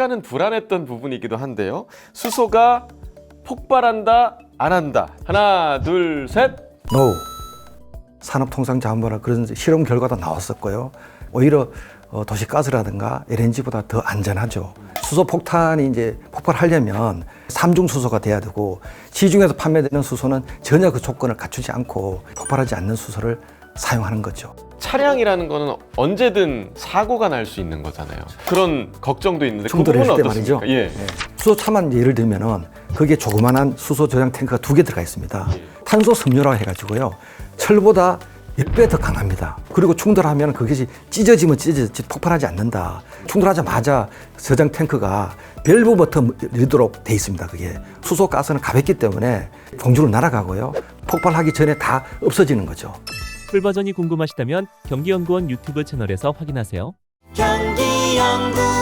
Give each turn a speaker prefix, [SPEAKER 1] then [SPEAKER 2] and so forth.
[SPEAKER 1] 약간은 불안했던 부분이기도 한데요. 수소가 폭발한다, 안 한다. 하나, 둘, 셋.
[SPEAKER 2] NO. 산업통상자원부나 그런 실험 결과도 나왔었고요. 오히려 어, 도시가스라든가 LNG보다 더 안전하죠. 수소 폭탄이 이제 폭발하려면 삼중 수소가 돼야 되고 시중에서 판매되는 수소는 전혀 그 조건을 갖추지 않고 폭발하지 않는 수소를 사용하는 거죠.
[SPEAKER 1] 차량이라는 거는 언제든 사고가 날 수 있는 거잖아요. 그런 걱정도 있는데 그
[SPEAKER 2] 충돌했을
[SPEAKER 1] 부분은
[SPEAKER 2] 때
[SPEAKER 1] 어떻습니까?
[SPEAKER 2] 말이죠.
[SPEAKER 1] 예.
[SPEAKER 2] 네. 수소차만 예를 들면은 거기에 조그만한 수소 저장 탱크가 두 개 들어가 있습니다.
[SPEAKER 1] 예.
[SPEAKER 2] 탄소 섬유라 해가지고요. 철보다 10배 더 강합니다. 그리고 충돌하면 그것이 찢어지면 찢어지지 폭발하지 않는다. 충돌하자마자 저장 탱크가 밸브 버튼 열도록 돼 있습니다. 그게 수소 가스는 가볍기 때문에 공중으로 날아가고요. 폭발하기 전에 다 없어지는 거죠.
[SPEAKER 3] 풀 버전이 궁금하시다면 경기연구원 유튜브 채널에서 확인하세요.
[SPEAKER 4] 경기연구원